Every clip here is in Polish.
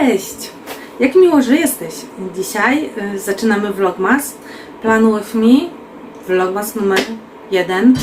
Cześć! Jak miło, że jesteś. Dzisiaj y, zaczynamy vlogmas. Plan with me. Vlogmas numer jeden.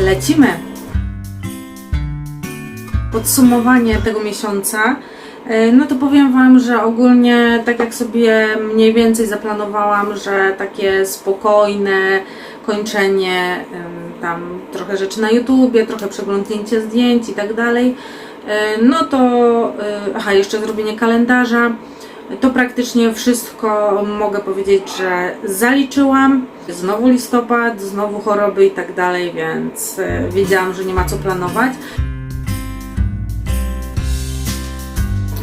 Lecimy! Podsumowanie tego miesiąca. Y, No to powiem Wam, że ogólnie tak jak sobie mniej więcej zaplanowałam, że takie spokojne kończenie, ym, tam trochę rzeczy na YouTubie, trochę przeglądnięcie zdjęć i tak dalej, y, no to, y, aha, jeszcze zrobienie kalendarza, to praktycznie wszystko mogę powiedzieć, że zaliczyłam. Znowu listopad, znowu choroby i tak dalej, więc y, wiedziałam, że nie ma co planować.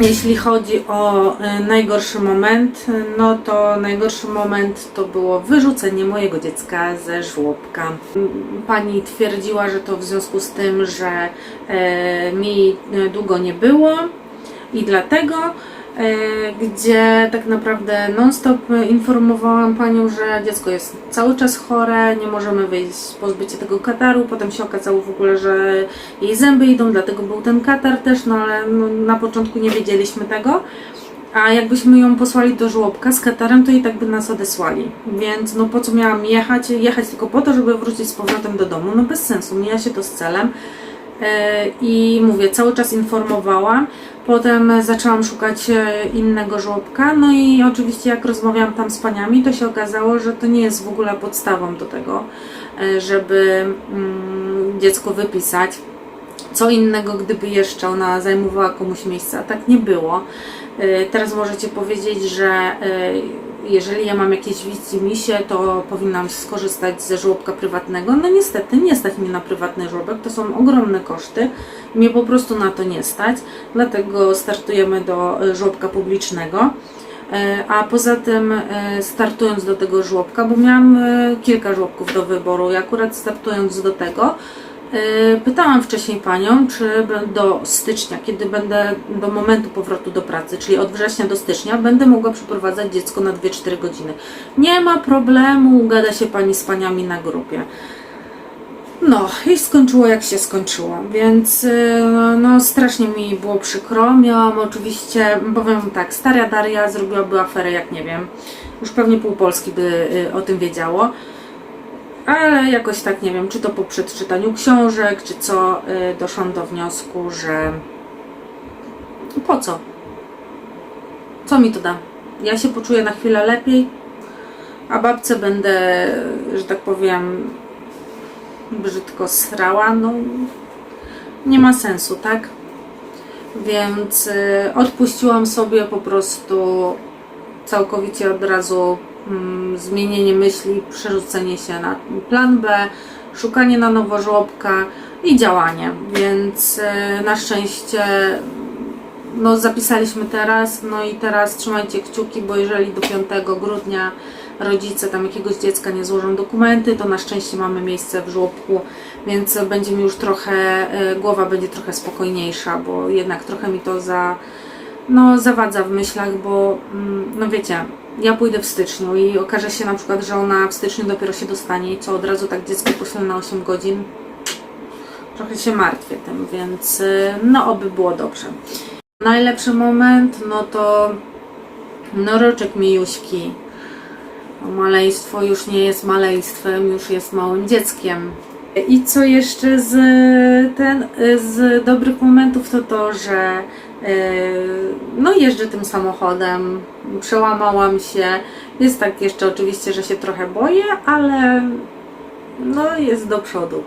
Jeśli chodzi o y, najgorszy moment, y, no to najgorszy moment to było wyrzucenie mojego dziecka ze żłobka. Pani twierdziła, że to w związku z tym, że e, mi e, długo nie było i dlatego, e, gdzie tak naprawdę non-stop informowałam panią, że dziecko jest cały czas chore, nie możemy wyjść, pozbyć się tego kataru. Potem się okazało w ogóle, że jej zęby idą, dlatego był ten katar też, no ale no, na początku nie wiedzieliśmy tego. A jakbyśmy ją posłali do żłobka z katarem, to i tak by nas odesłali. Więc no po co miałam jechać? Jechać tylko po to, żeby wrócić z powrotem do domu. No bez sensu, mija się to z celem. E, I mówię, cały czas informowałam. Potem zaczęłam szukać e, innego żłobka. No i oczywiście, jak rozmawiałam tam z paniami, to się okazało, że to nie jest w ogóle podstawą do tego, e, żeby mm, dziecko wypisać. Co innego, gdyby jeszcze ona zajmowała komuś miejsce, a tak nie było. E, Teraz możecie powiedzieć, że jeżeli ja mam jakieś widzimisię, to powinnam skorzystać ze żłobka prywatnego. No niestety nie stać mnie na prywatny żłobek, to są ogromne koszty. Mnie po prostu na to nie stać, dlatego startujemy do e, żłobka publicznego. E, A poza tym, e, startując do tego żłobka, bo miałam kilka żłobków do wyboru, i akurat startując do tego, pytałam wcześniej panią, czy do stycznia, kiedy będę do momentu powrotu do pracy, czyli od września do stycznia, będę mogła przyprowadzać dziecko na 2-4 godziny. Nie ma problemu, ugada się pani z paniami na grupie. No i skończyło jak się skończyło, więc y, no strasznie mi było przykro. Miałam oczywiście, powiem tak, stara Daria zrobiłaby aferę jak nie wiem. Już pewnie pół Polski by y, o tym wiedziało. Ale jakoś tak nie wiem, czy to po przeczytaniu książek, czy co, y, doszłam do wniosku, że po co? Co mi to da? Ja się poczuję na chwilę lepiej, a babce będę, że tak powiem, brzydko srała, no nie ma sensu, tak? Więc y, odpuściłam sobie po prostu całkowicie od razu zmienienie myśli, przerzucenie się na plan B, szukanie na nowo żłobka i działanie. Więc y, na szczęście no, zapisaliśmy teraz, no i teraz trzymajcie kciuki, bo jeżeli do 5 grudnia rodzice tam jakiegoś dziecka nie złożą dokumenty, to na szczęście mamy miejsce w żłobku, więc będzie mi już trochę, e, głowa będzie trochę spokojniejsza, bo jednak trochę mi to za, no, zawadza w myślach, bo mm, no wiecie, ja pójdę w styczniu i okaże się na przykład, że ona w styczniu dopiero się dostanie i co od razu tak dziecko poślę na 8 godzin. Trochę się martwię tym, więc e, no oby było dobrze. Najlepszy moment, no to no roczek Mijuśki. Maleństwo już nie jest maleństwem, już jest małym dzieckiem. I co jeszcze z, ten, z dobrych momentów to to, że no jeżdżę tym samochodem, przełamałam się. Jest tak jeszcze oczywiście, że się trochę boję, ale no jest do przodu.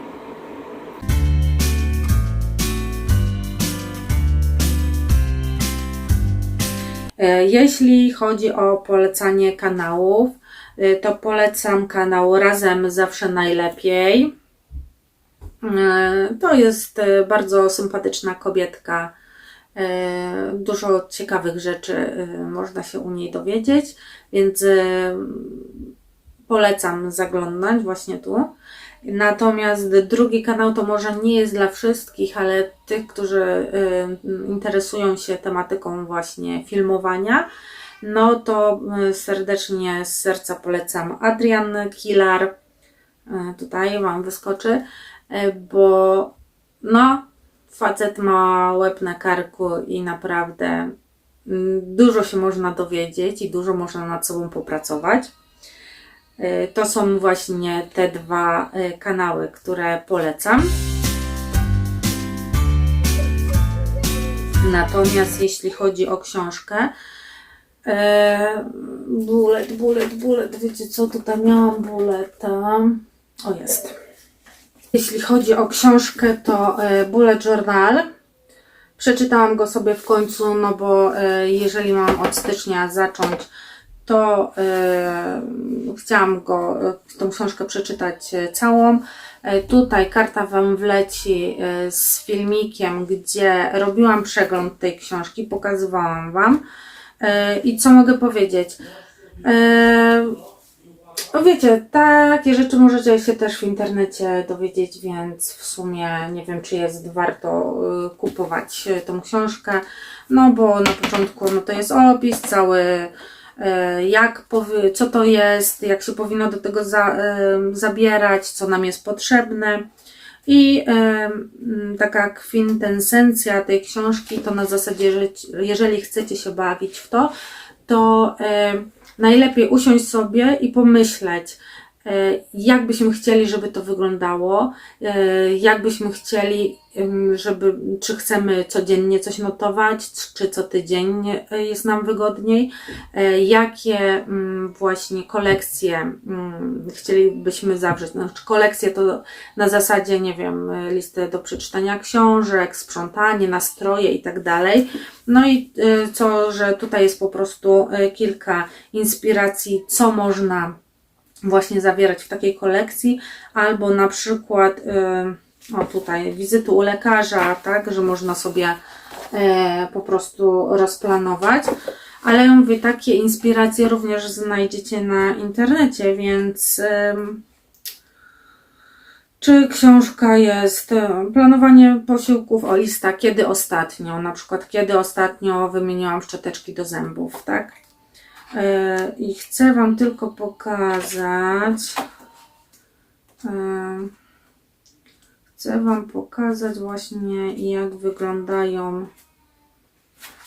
E, Jeśli chodzi o polecanie kanałów, e, to polecam kanał Razem Zawsze Najlepiej. To jest bardzo sympatyczna kobietka. E, Dużo ciekawych rzeczy e, można się u niej dowiedzieć, więc e, polecam zaglądać właśnie tu. Natomiast drugi kanał to może nie jest dla wszystkich, ale tych, którzy interesują się tematyką właśnie filmowania, no to serdecznie z serca polecam Adrian Kilar. Tutaj Wam wyskoczy, bo no, facet ma łeb na karku i naprawdę mm, dużo się można dowiedzieć i dużo można nad sobą popracować. E, To są właśnie te dwa e, kanały, które polecam. Natomiast jeśli chodzi o książkę, e, bullet, bullet, bullet, wiecie co, tutaj miałam bulleta. O, jest. Jeśli chodzi o książkę, to e, Bullet Journal. Przeczytałam go sobie w końcu, no bo e, jeżeli mam od stycznia zacząć, to e, chciałam go, tą książkę przeczytać całą. Tutaj karta Wam wleci z filmikiem, gdzie robiłam przegląd tej książki, pokazywałam Wam. I co mogę powiedzieć? No wiecie, takie rzeczy możecie się też w internecie dowiedzieć, więc w sumie nie wiem, czy jest warto y, kupować y, tą książkę, no bo na początku no to jest opis cały, y, jak co to jest, jak się powinno do tego za, zabierać, co nam jest potrzebne. I mm, taka kwintesencja tej książki to na zasadzie, że jeżeli chcecie się bawić w to, to najlepiej usiąść sobie i pomyśleć, jak byśmy chcieli, żeby to wyglądało, e, jak byśmy chcieli, żeby, czy chcemy codziennie coś notować, czy co tydzień e, jest nam wygodniej, e, jakie mm, właśnie kolekcje mm, chcielibyśmy zawrzeć. Znaczy, kolekcje to na zasadzie, nie wiem, e, listy do przeczytania książek, sprzątanie, nastroje i tak dalej. No i e, co, że tutaj jest po prostu e, kilka inspiracji, co można właśnie zawierać w takiej kolekcji, albo na przykład, e, o tutaj, wizyty u lekarza, tak, że można sobie e, po prostu rozplanować. Ale ja mówię, takie inspiracje również znajdziecie na internecie, więc czy książka jest e, planowanie posiłków o lista, kiedy ostatnio, na przykład kiedy ostatnio wymieniłam szczoteczki do zębów, tak? E, I chcę Wam tylko pokazać. e, Chcę Wam pokazać właśnie jak wyglądają.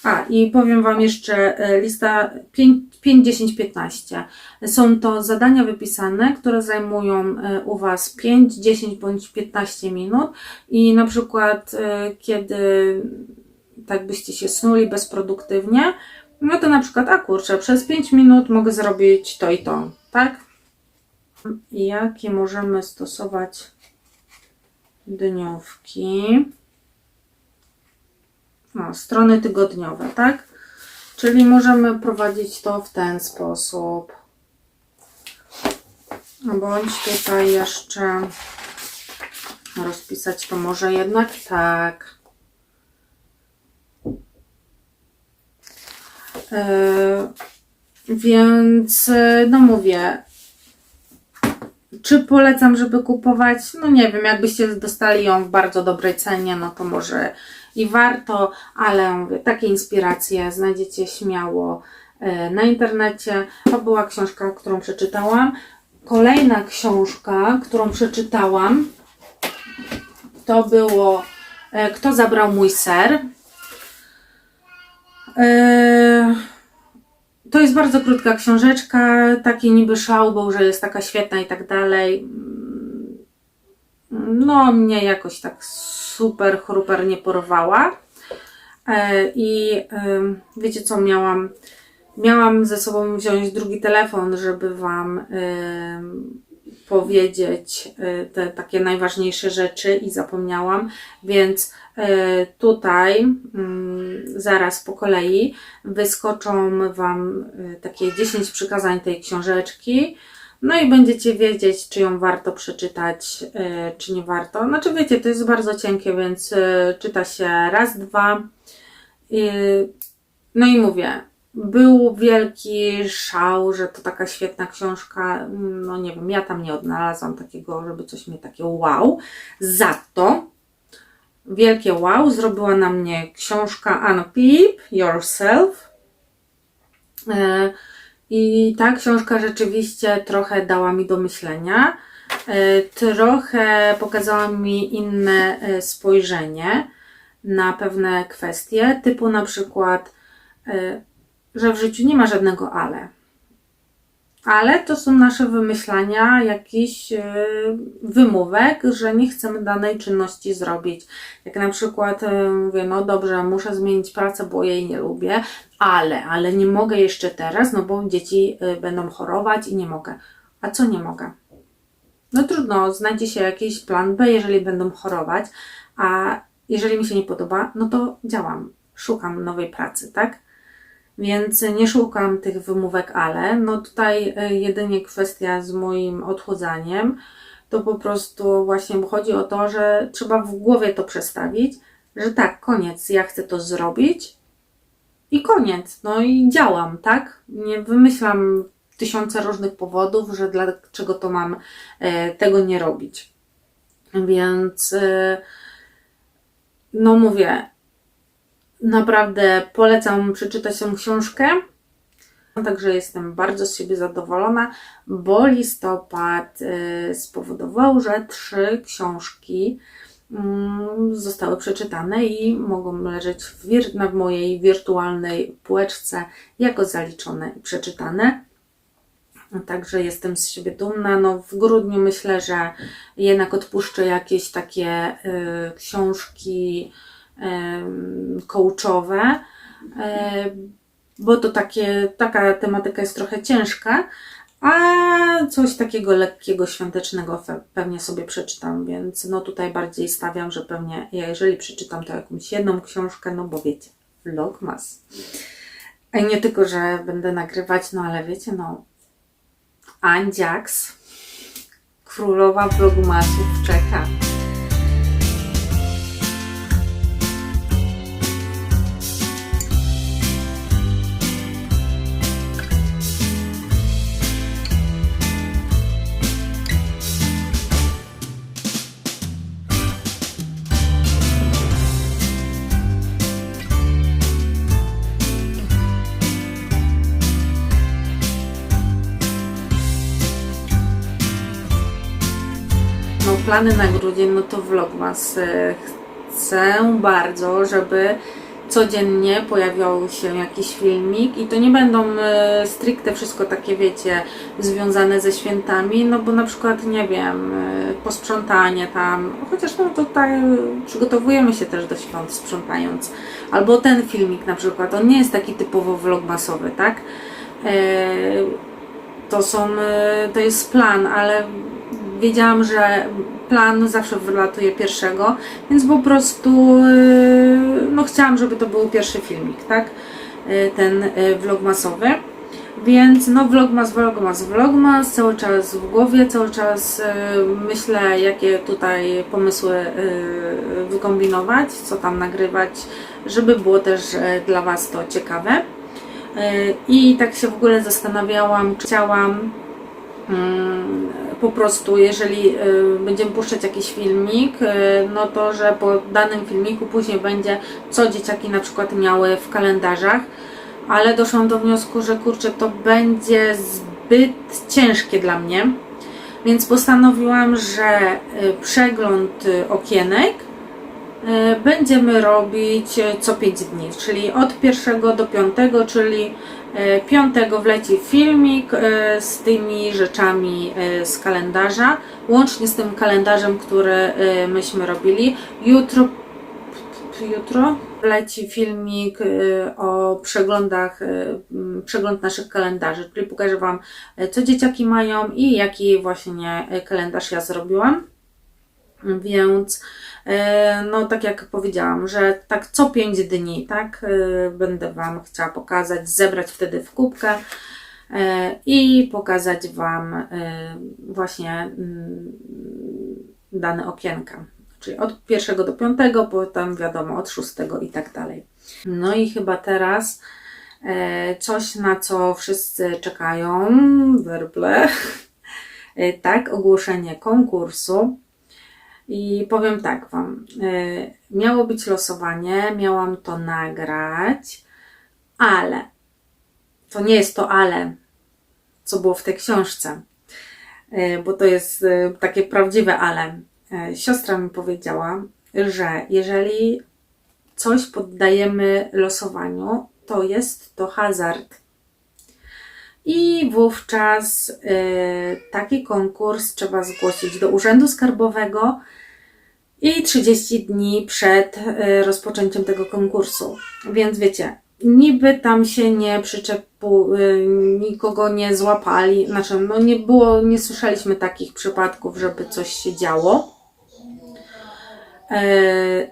A, i powiem Wam jeszcze e, lista 5, 5 10, 15. Są to zadania wypisane, które zajmują u Was 5, 10 bądź 15 minut i na przykład kiedy tak byście się snuli bezproduktywnie, no to na przykład, a kurczę, przez 5 minut mogę zrobić to i to, tak? Jakie możemy stosować dniówki? No, strony tygodniowe, tak? Czyli możemy prowadzić to w ten sposób. Bądź tutaj jeszcze rozpisać to może jednak tak. Więc, e, no mówię, czy polecam, żeby kupować? No nie wiem, jakbyście dostali ją w bardzo dobrej cenie, no to może i warto, ale mówię, takie inspiracje znajdziecie śmiało e, na internecie. To była książka, którą przeczytałam. Kolejna książka, którą przeczytałam, to było e, Kto zabrał mój ser? To jest bardzo krótka książeczka, taki niby szał, bo że jest taka świetna i tak dalej. No, mnie jakoś tak super chruper nie porwała. E, I wiecie co, miałam, miałam ze sobą wziąć drugi telefon, żeby Wam powiedzieć e, te takie najważniejsze rzeczy i zapomniałam, więc e, tutaj mm, zaraz po kolei wyskoczą Wam e, takie 10 przykazań tej książeczki. No i będziecie wiedzieć, czy ją warto przeczytać, czy nie warto. Znaczy, wiecie, to jest bardzo cienkie, więc czyta się raz, dwa. No i mówię, był wielki szał, że to taka świetna książka. No nie wiem, ja tam nie odnalazłam takiego, żeby coś mnie takie wow. Za to wielkie wow zrobiła na mnie książka Unpeep Yourself. E, I ta książka rzeczywiście trochę dała mi do myślenia. E, Trochę pokazała mi inne e, spojrzenie na pewne kwestie, typu na przykład że w życiu nie ma żadnego ale. Ale to są nasze wymyślania, jakichś y, wymówek, że nie chcemy danej czynności zrobić. Jak na przykład y, mówię, no dobrze, muszę zmienić pracę, bo jej nie lubię, ale, ale nie mogę jeszcze teraz, no bo dzieci y, będą chorować i nie mogę. A co nie mogę? No trudno, znajdzie się jakiś plan B, jeżeli będą chorować, a jeżeli mi się nie podoba, no to działam, szukam nowej pracy, tak? Więc nie szukam tych wymówek, ale no tutaj y, jedynie kwestia z moim odchudzaniem, to po prostu właśnie chodzi o to, że trzeba w głowie to przestawić, że tak, koniec, ja chcę to zrobić i koniec, no i działam, tak? Nie wymyślam tysiące różnych powodów, że dlaczego to mam e, tego nie robić. Więc e, no mówię, naprawdę polecam przeczytać tę książkę. Także jestem bardzo z siebie zadowolona, bo listopad e, spowodował, że trzy książki mm, zostały przeczytane i mogą leżeć w, na mojej wirtualnej półeczce jako zaliczone i przeczytane. Także jestem z siebie dumna. No, w grudniu myślę, że jednak odpuszczę jakieś takie y, książki y, coachowe, bo to takie, taka tematyka jest trochę ciężka, a coś takiego lekkiego, świątecznego pewnie sobie przeczytam, więc no tutaj bardziej stawiam, że pewnie ja jeżeli przeczytam to jakąś jedną książkę, no bo wiecie, vlogmas. A nie tylko, że będę nagrywać, no ale wiecie, no Andziaks, królowa vlogmasów czeka. Plany na grudzień, no to vlogmas. Chcę bardzo, żeby codziennie pojawiał się jakiś filmik i to nie będą e, stricte wszystko takie, wiecie, związane ze świętami, no bo na przykład, nie wiem, e, posprzątanie tam, chociaż no tutaj przygotowujemy się też do świąt sprzątając. Albo ten filmik na przykład, on nie jest taki typowo vlogmasowy, tak? E, to są, to jest plan, ale wiedziałam, że plan zawsze wylatuje pierwszego, więc po prostu e, no chciałam, żeby to był pierwszy filmik, tak? E, Ten e, vlogmasowy. Więc no vlogmas, vlogmas, vlogmas, cały czas w głowie, cały czas myślę, jakie tutaj pomysły wykombinować, co tam nagrywać, żeby było też dla Was to ciekawe. I tak się w ogóle zastanawiałam, czy chciałam po prostu, jeżeli y, będziemy puszczać jakiś filmik, y, no to że po danym filmiku później będzie, co dzieciaki na przykład miały w kalendarzach, ale doszłam do wniosku, że kurczę, to będzie zbyt ciężkie dla mnie, więc postanowiłam, że y, przegląd okienek będziemy robić co 5 dni, czyli od 1 do 5, czyli y, 5 wleci filmik y, z tymi rzeczami y, z kalendarza, łącznie z tym kalendarzem, który myśmy robili. Jutro jutro leci filmik o przeglądach, przegląd naszych kalendarzy, czyli pokażę Wam, co dzieciaki mają i jaki właśnie kalendarz ja zrobiłam. Więc e, no tak jak powiedziałam, że tak co 5 dni, tak, e, będę Wam chciała pokazać, zebrać wtedy w kubkę e, i pokazać Wam właśnie mm, dane okienka. Czyli od pierwszego do piątego, potem wiadomo od szóstego i tak dalej. No i chyba teraz coś, na co wszyscy czekają, werble, tak, ogłoszenie konkursu. I powiem tak Wam, y, miało być losowanie, miałam to nagrać, ale to nie jest to ale, co było w tej książce, y, bo to jest y, takie prawdziwe ale. Siostra mi powiedziała, że jeżeli coś poddajemy losowaniu, to jest to hazard. I wówczas y, taki konkurs trzeba zgłosić do Urzędu Skarbowego i 30 dni przed y, rozpoczęciem tego konkursu. Więc wiecie, niby tam się nie przyczepu, y, nikogo nie złapali, znaczy no nie było, nie słyszeliśmy takich przypadków, żeby coś się działo.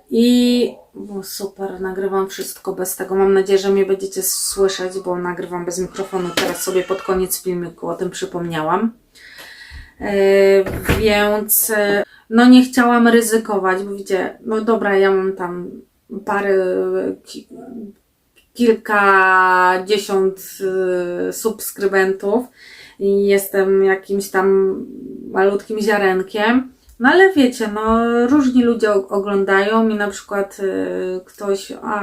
I o, super, nagrywam wszystko bez tego. Mam nadzieję, że mnie będziecie słyszeć, bo nagrywam bez mikrofonu. Teraz sobie pod koniec filmiku o tym przypomniałam. E, Więc no nie chciałam ryzykować, bo wiecie, no dobra, ja mam tam parę, ki- kilkadziesiąt y, subskrybentów i jestem jakimś tam malutkim ziarenkiem. No ale wiecie, no różni ludzie oglądają i na przykład y, ktoś, a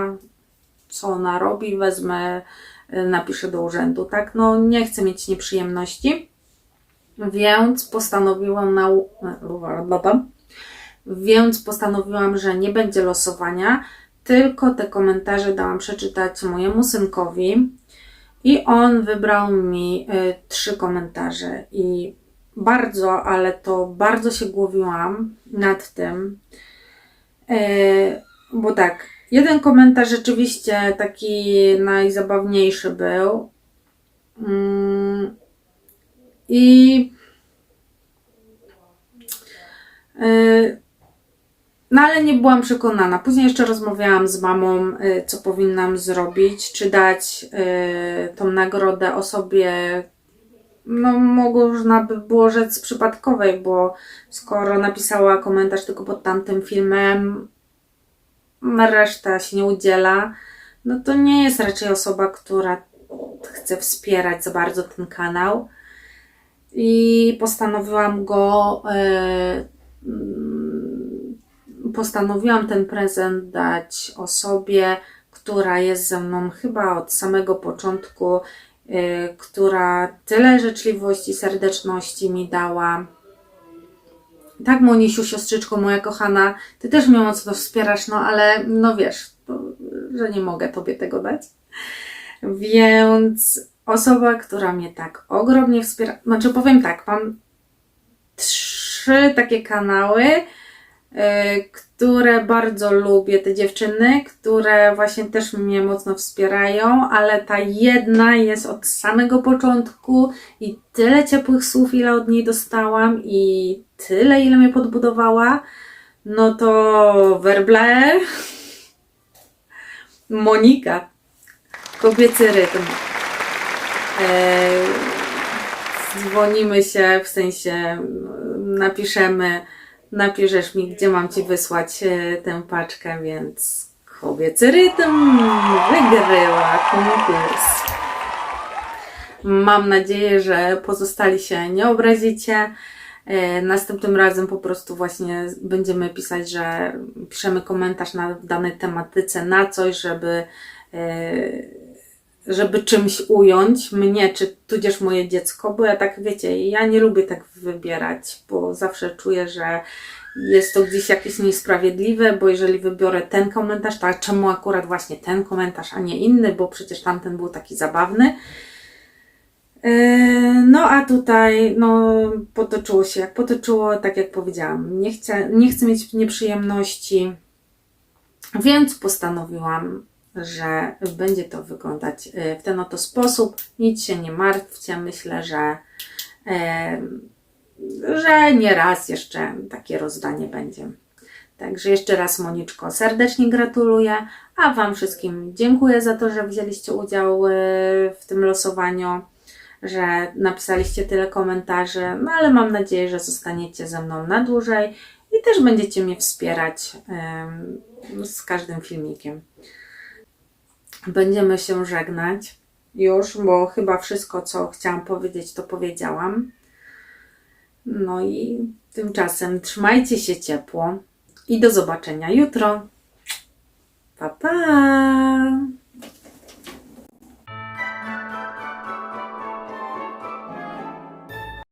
co ona robi, wezmę, y, napiszę do urzędu, tak? No nie chcę mieć nieprzyjemności, więc postanowiłam na... Więc postanowiłam, że nie będzie losowania, tylko te komentarze dałam przeczytać mojemu synkowi i on wybrał mi y, trzy komentarze i bardzo, ale to bardzo się głowiłam nad tym, y, bo tak, jeden komentarz rzeczywiście taki najzabawniejszy był Mm, i y, no ale nie byłam przekonana. Później jeszcze rozmawiałam z mamą, y, co powinnam zrobić, czy dać tą nagrodę osobie, no można by było rzec przypadkowej, bo skoro napisała komentarz tylko pod tamtym filmem, reszta się nie udziela, no to nie jest raczej osoba, która chce wspierać za bardzo ten kanał. I postanowiłam go mm, postanowiłam ten prezent dać osobie, która jest ze mną chyba od samego początku, która tyle życzliwości, serdeczności mi dała. Tak, Monisiu, siostrzyczko moja kochana, ty też mnie mocno wspierasz, no ale no wiesz, to, że nie mogę tobie tego dać. Więc osoba, która mnie tak ogromnie wspiera, znaczy powiem tak, mam trzy takie kanały, y, które bardzo lubię, te dziewczyny, które właśnie też mnie mocno wspierają, ale ta jedna jest od samego początku i tyle ciepłych słów, ile od niej dostałam i tyle, ile mnie podbudowała, no to werble. Monika, kobiecy rytm. Eee, dzwonimy się, w sensie napiszemy, napiszesz mi, gdzie mam Ci wysłać e, tę paczkę, więc kobiecy rytm wygrywa konkurs. Mam nadzieję, że pozostali się nie obrazicie. E, Następnym razem po prostu właśnie będziemy pisać, że piszemy komentarz na danej tematyce, na coś, żeby e, żeby czymś ująć mnie, czy tudzież moje dziecko, bo ja tak, wiecie, ja nie lubię tak wybierać, bo zawsze czuję, że jest to gdzieś jakieś niesprawiedliwe, bo jeżeli wybiorę ten komentarz, to czemu akurat właśnie ten komentarz, a nie inny, bo przecież tamten był taki zabawny. Yy, No a tutaj, no, potoczyło się jak potoczyło, tak jak powiedziałam, nie chcę, nie chcę mieć nieprzyjemności, więc postanowiłam, że będzie to wyglądać y, w ten oto sposób. Nic się nie martwcie, myślę, że, że nie raz jeszcze takie rozdanie będzie. Także jeszcze raz Moniczko serdecznie gratuluję, a Wam wszystkim dziękuję za to, że wzięliście udział y, w tym losowaniu, że napisaliście tyle komentarzy, no ale mam nadzieję, że zostaniecie ze mną na dłużej i też będziecie mnie wspierać z każdym filmikiem. Będziemy się żegnać już, bo chyba wszystko, co chciałam powiedzieć, to powiedziałam. No i tymczasem trzymajcie się ciepło i do zobaczenia jutro. Pa, pa!